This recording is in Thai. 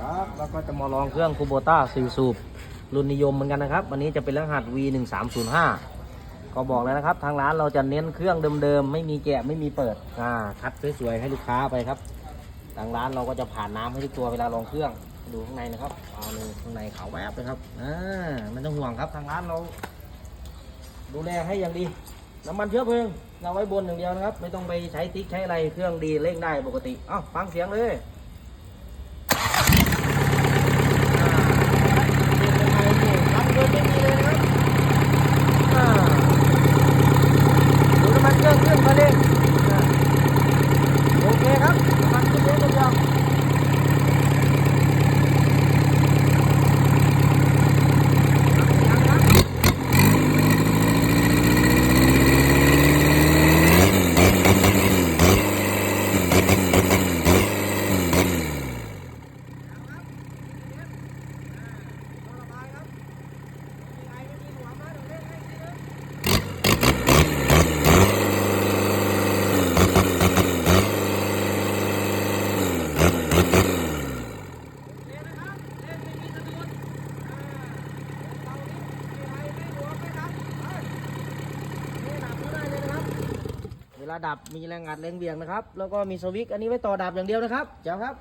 ครับแล้วก็จะมาลองเครื่องคูโบต้า4สูบรุ่นนิยมเหมือนกันนะครับ วันนี้จะเป็นรหัส V1305 ก็บอกแล้วนะครับ ทางร้านเราจะเน้นเครื่องเดิมๆ ไม่มีแกะไม่มีเปิดอ่าคัดสวยๆให้ลูกค้าไปครับ ทางร้านเราก็จะผ่านน้ำให้ทุกตัวเวลาลองเครื่องดูข้างในนะครับเอาดูข้างในขาวแวบเลยครับอ่าไม่ต้องห่วงครับทางร้านเรา ดูแลให้อย่างดีน้ำมันเชื้อเพลิงเราไว้บนอย่างเดียวนะครับ ไม่ต้องไปใช้ติ๊กใช้อะไรเครื่องดีเร่งได้ปกติอ้าฟังเสียงเลย เป็นยังไงนี่ทำโดยไม่มีเลยนะครับอ่าดูน้ำมันเครื่องขึ้นมาเลยอ่าโอ เคครับน้ำมันขึ้นเยอะจังยัง ระดับมีแรงอัดแรงเบี่ยงนะครับ แล้วก็มีสวิตช์อันนี้ไว้ต่อดับอย่างเดียวนะครับเจ้าครับ